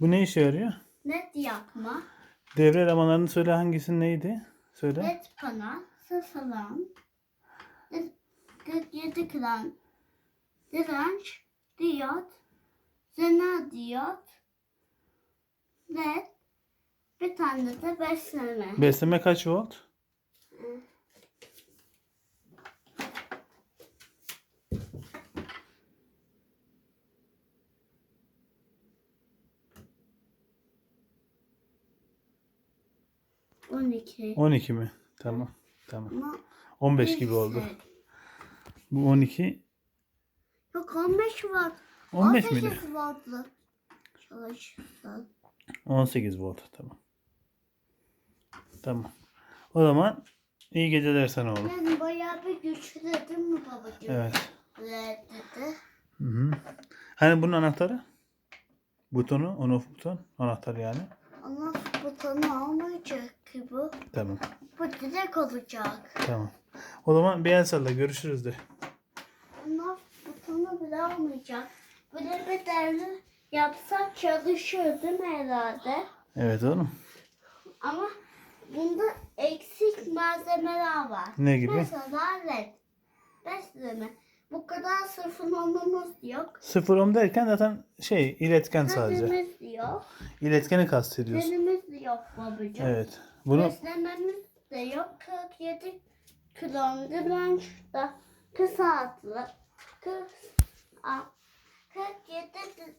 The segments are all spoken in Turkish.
Bu ne işe yarıyor? Led yakma. Devre elemanlarını söyle hangisi neydi? Söyle. Led panel, sısalan, yedi kran, direnç, diyot, zener diyot, led, bir tane de besleme. Besleme kaç volt? 12. 12 mi? Tamam. Tamam. Ama 15 gibi oldu. Bu 12. Yok 15 var. 15 18 miydi? voltlu. Çalışsın. 18 volt tamam. Tamam. O zaman iyi geceler sana oğlum. Yani bayağı bir güçlü değil mi babacığım? Evet. Evet. Hı hı. Hani bunun anahtarı? Butonu, on off buton, anahtar yani. Butonu olmayacak ki bu. Tamam. Bu direkt olacak. Tamam. O zaman bir el salla. Görüşürüz de. Ama butonu bile olmayacak. Böyle bir devre yapsak çalışır değil mi herhalde? Evet oğlum. Ama bunda eksik malzemeler var. Ne gibi? Mesela led. Besleme. Bu kadar sırflamamız yok. Sıfır ohm derken zaten şey iletken sadece. Telimiz yok. İletkeni kastediyorsun. Telimiz yok babacığım. Evet. Bunu Beslememiz de yok. 47 kilometre kısaltlı. Kıs, a, 47 di-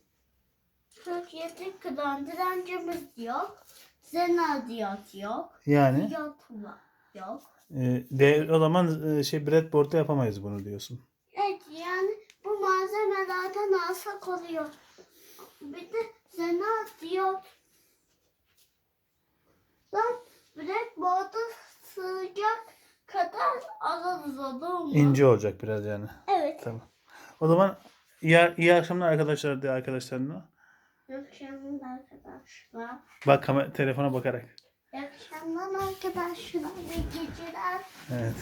47 kilo direncimiz yok. Zena diyot yok. yani var yok. e, de, o zaman e, şey breadboard'da yapamayız bunu diyorsun. Evet yani bu malzemelerden alsak oluyor. Bir de zena diyot. Ben blackboard'a sığacak kadar alırız olur mu? İnce olacak biraz yani. Evet. Tamam. O zaman iyi, iyi akşamlar arkadaşlar de arkadaşlarına. İyi akşamlar arkadaşlar. Bak kamera, telefona bakarak. İyi akşamlar arkadaşlar. İyi geceler. Evet.